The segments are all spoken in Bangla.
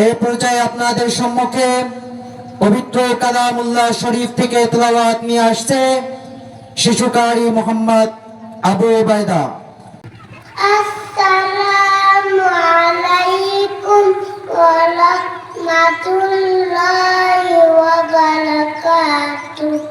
এই পর্যায়ে আপনাদের সম্মুখে পবিত্র কালামুল্লাহ শরীফ থেকে তেলাওয়াত নিয়ে আসছে শিশুকারী মোহাম্মদ আবু ওবায়দা আসসালামু আলাইকুম ওয়া রাহমাতুল্লাহি ওয়া বারাকাতুহু।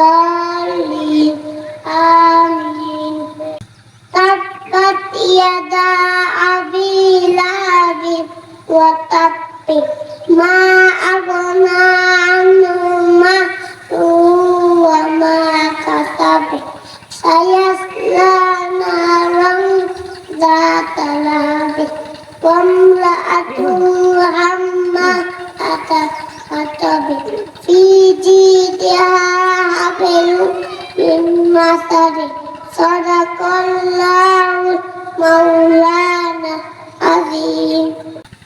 الضالين آمين تبت يدا أبي لهب وتب ما أغنى عنه ماله وما كسب سيصلى نارا ذات لهب وامرأته حمالة حطب في جيدها حبل من مسد صدق الله مولانا عظيم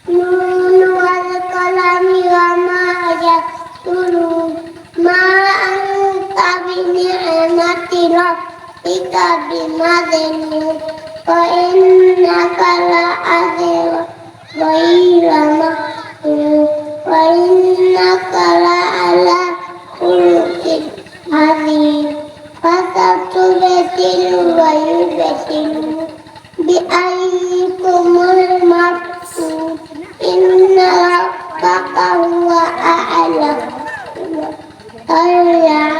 نون والقلم وما يسطرون ما أنت بنعمة ربك بمجنون وإنك لأجر غير مكتوب فستبتل ويبتل بأيكم المقصود إن ربك هو أعلم ألا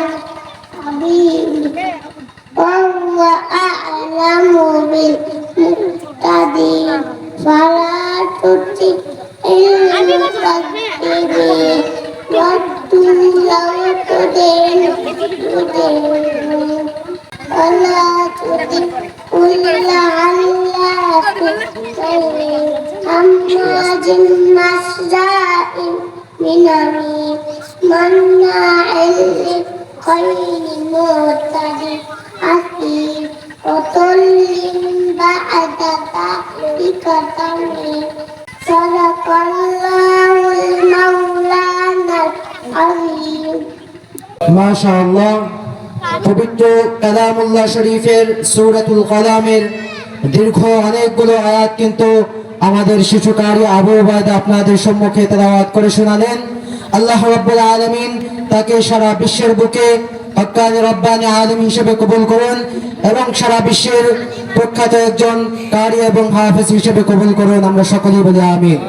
حبيب وهو أعلم بالمهتدين فلا تطع المكذبين ودوا لو تدين تدين ولا قل على خير هماز مشاء بنميم مناع للخير معتد أثيم عتل بعد ذلك زنيم صدق الله المولانا العظيم ما شاء الله পবিত্র কালামুল্লাহ শরীফের সূরাতুল কালামের দীর্ঘ অনেকগুলো আয়াত কিন্তু আমাদের শিশুকারী আবু ওবায়দা আপনাদের সম্মুখে তেলাওয়াত করে শোনালেন। আল্লাহ রাব্বুল আলমিন তাকে সারা বিশ্বের বুকে হক্কানি রব্বানি আলম হিসেবে কবুল করুন এবং সারা বিশ্বের প্রখ্যাত একজন কারি এবং হাফেজ হিসেবে কবুল করুন। আমরা সকলেই বলি আমিন।